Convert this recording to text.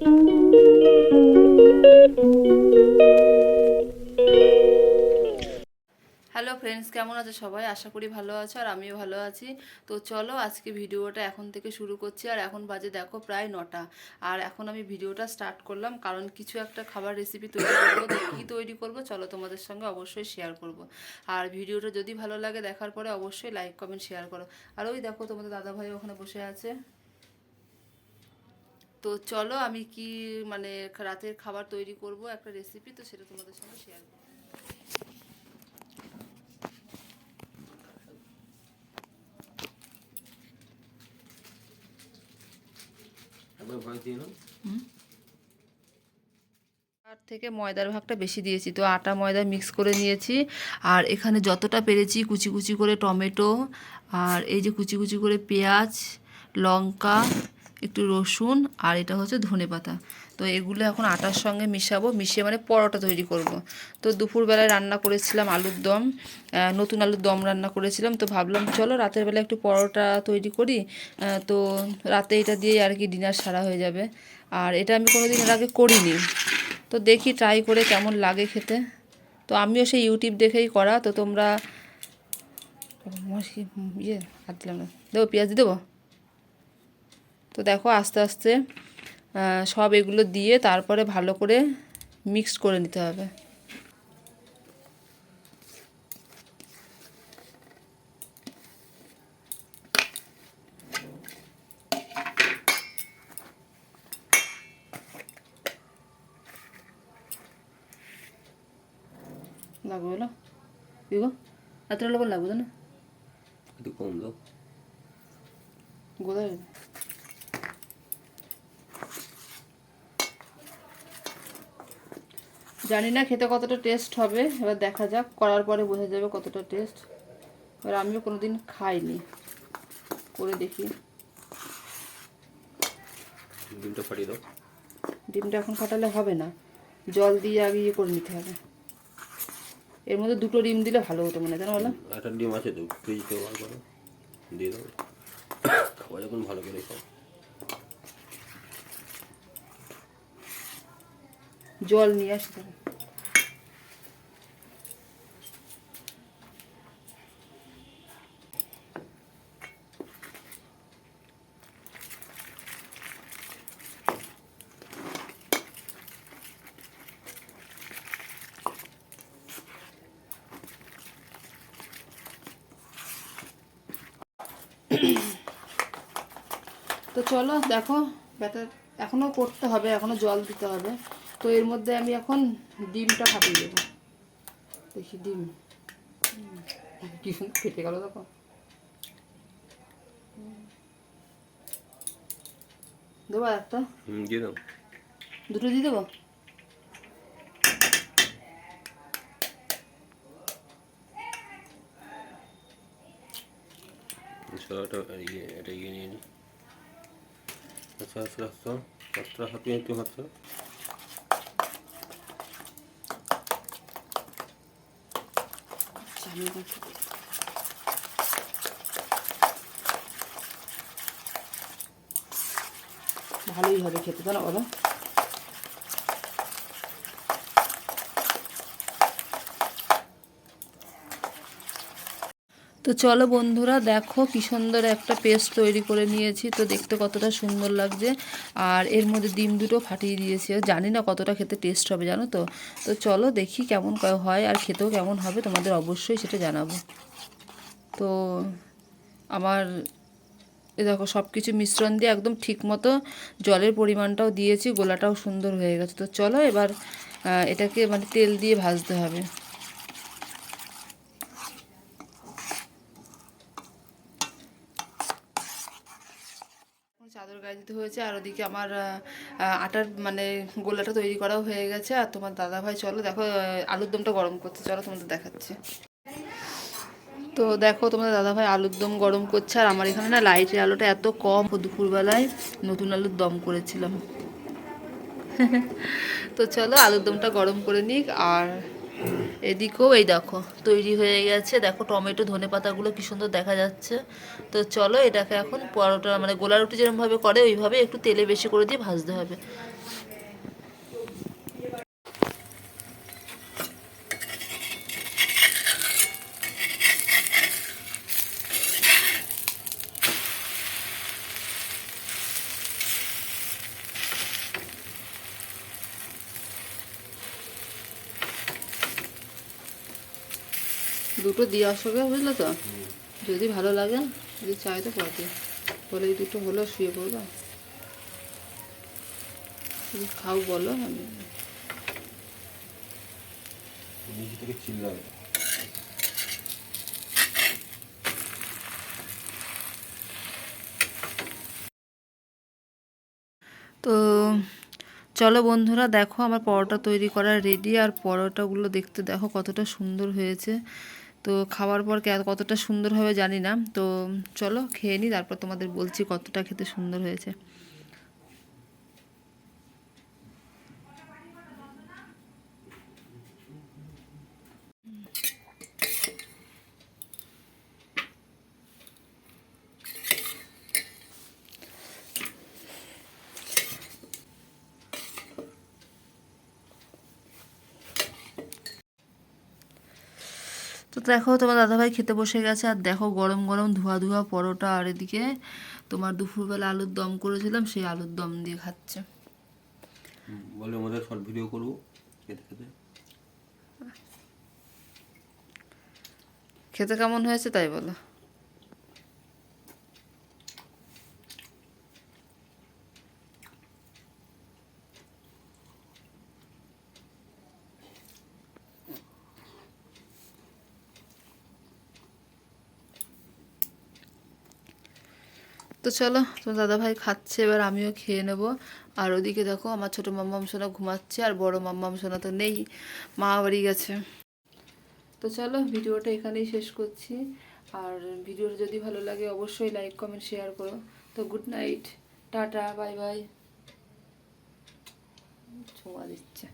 Hello friends, কেমন আছো সবাই? আশা করি ভালো আছো আর আমিও ভালো আছি। তো চলো আজকে ভিডিওটা এখন থেকে শুরু করছি আর এখন বাজে দেখো প্রায় নটা। আর এখন আমি ভিডিওটা স্টার্ট করলাম কারণ কিছু একটা খাবার রেসিপি তৈরি করব, তো কী তৈরি করব চলো তোমাদের সঙ্গে অবশ্যই শেয়ার করব। আর ভিডিওটা যদি ভালো লাগে দেখার পরে অবশ্যই লাইক কমেন্ট শেয়ার করো। আর ওই দেখো তোমাদের দাদাভাই ওখানে বসে আছে। তো চলো আমি কি মানে রাতের খাবার তৈরি করব একটা রেসিপি তো সেটা তোমাদের সঙ্গে শেয়ার করব। তার থেকে ময়দার ভাগটা বেশি দিয়েছি তো আটা ময়দা মিক্স করে নিয়েছি। আর এখানে যতটা পেরেছি কুচি কুচি করে টমেটো আর এই যে কুচি কুচি করে পেঁয়াজ লঙ্কা একটু রসুন আর এটা হচ্ছে ধনে পাতা। তো এগুলো এখন আটার সঙ্গে মিশাবো, মিশিয়ে মানে পরোটা তৈরি করব। তো দুপুরবেলায় রান্না করেছিলাম আলুর দম নতুন আলুর দম রান্না করেছিলাম। তো ভাবলাম চলো রাতের বেলা একটু পরোটা তৈরি করি। তো রাতে এটা দিয়ে আর কি ডিনার সারা হয়ে যাবে। আর এটা আমি কোনোদিন এর আগে করিনি। তো দেখি ট্রাই করে কেমন লাগে খেতে। তো আমিও সেই ইউটিউব দেখেই করা। তো তোমরা ইয়ে হাত দিলাম না। দেবো, পেঁয়াজ দেবো? তো দেখো আস্তে আস্তে আহ, সব এগুলো দিয়ে তারপরে ভালো করে মিক্সড করে নিতে হবে। লাগবে বলো লাগবে না একটু কম দাও। গোদা জানি না খেতে কতটা টেস্ট হবে এবার দেখা যাক করার পরে বোঝা যাবে কতটা টেস্ট এবার আমিও কোনোদিন খাইনি। করে দেখি। ডিমটা ফাটিয়ে দাও। ডিমটা এখন ফাটালে হবে না। জল দিয়ে আগে ইয়ে করে নিতে হবে। এর মধ্যে দুটো ডিম দিলে ভালো হতো মনে জানো বলো? একটা ডিম আছে তো ফ্রিজতে বার করো। দিয়ে দাও। খাওয়া যখন ভালো করে খাও। জল নিয়ে আসতে হবে। তো চলো দেখো ব্যাটার এখনও করতে হবে এখনও জল দিতে হবে। তো এর মধ্যে আমি এখন ডিমটা ফাটিয়ে দেবো। দেখি ডিম। কি সুন্দর ফেটে গেল দেখো। দেবো একটা? দিয়ে দাও। দুটো দিয়ে দেবো? ছটা ইয়ে এটা ইয়ে নিয়ে নিই আচ্ছা আচ্ছা হাতটা হাতে একটু হাতটা আচ্ছা, আমি দেখি। ভালোই হবে খেতে জানো বলো তো চলো বন্ধুরা, দেখো কি সুন্দর একটা পেস্ট তৈরি করে নিয়েছি। তো দেখতে কতটা সুন্দর লাগছে। আর এর মধ্যে ডিম দুটো ফাটিয়ে দিয়েছি। জানি না কতটা খেতে টেস্ট হবে, জানো তো? তো চলো দেখি কেমন হয় আর খেতেও কেমন হবে, তোমাদের অবশ্যই সেটা জানাব। তো আমার এ দেখো সব কিছু মিশ্রণ দিয়ে একদম ঠিক মতো জলের পরিমাণটাও দিয়েছি, গোলাটাও সুন্দর হয়ে গেছে। তো চলো এবার এটাকে মানে তেল দিয়ে ভাজতে হবে। চাদর গায়ে দিতে হয়েছে, আর ওদিকে আমার আটার মানে গোলাটা তৈরি করাও হয়ে গেছে, আর তোমার দাদা ভাই চলো দেখো আলুর দমটা গরম করতে চলো তোমাদের দেখাচ্ছি। তো দেখো, তোমাদের দাদা ভাই আলুর দম গরম করছে, আর আমার এখানে না লাইটের আলোটা এত কম, দুপুরবেলায় নতুন আলুর দম করেছিলাম। তো চলো, আলুর দমটা গরম করে নিক, আর এদিকেও এই দেখো, তৈরি হয়ে গেছে। দেখো টমেটো, ধনে পাতাগুলো কী সুন্দর দেখা যাচ্ছে। তো চলো এটাকে এখন পরোটা মানে গোলা রুটি যেরকমভাবে করে, ওইভাবে একটু তেলে বেশি করে দিয়ে ভাজতে হবে। দুটো দিয়ে আসবে বুঝলে তো? যদি ভালো লাগে যদি চাই তো পরে বলে এই দুটো হলো শুয়ে পড়বা। যদি খাও বলো। আমি তো চলো বন্ধুরা দেখো আমার পরোটা তৈরি করা রেডি আর পরোটাগুলো দেখতে দেখো কতটা সুন্দর হয়েছে। তো খাওয়ার পর কতটা সুন্দর হবে জানি না। তো চলো খেয়ে নিই তারপর তোমাদের বলছি কতটা খেতে সুন্দর হয়েছে। তো দেখো তোমার দাদাভাই খেতে বসে গেছে আর দেখো গরম গরম ধোয়া ধোয়া পরোটা আর এদিকে তোমার দুপুরবেলা আলুর দম করেছিলাম সেই আলুর দম দিয়ে খাচ্ছে। বলে আমাদের শর্ট ভিডিও করব খেতে খেতে। খেতে কেমন হয়েছে তাই বলো। তো চলো, তোমার দাদাভাই খাচ্ছে, এবার আমিও খেয়ে নেব। আর ওদিকে দেখো, আমার ছোটো মাম্মাম সোনা ঘুমাচ্ছে, আর বড় মাম্মাম সোনা তো নেই, মা বাড়ি গেছে। তো চলো, ভিডিওটা এখানেই শেষ করছি। আর ভিডিওটা যদি ভালো লাগে, অবশ্যই লাইক কমেন্ট শেয়ার করো। তো good night tata bye bye ছোঁয়া দিচ্ছে।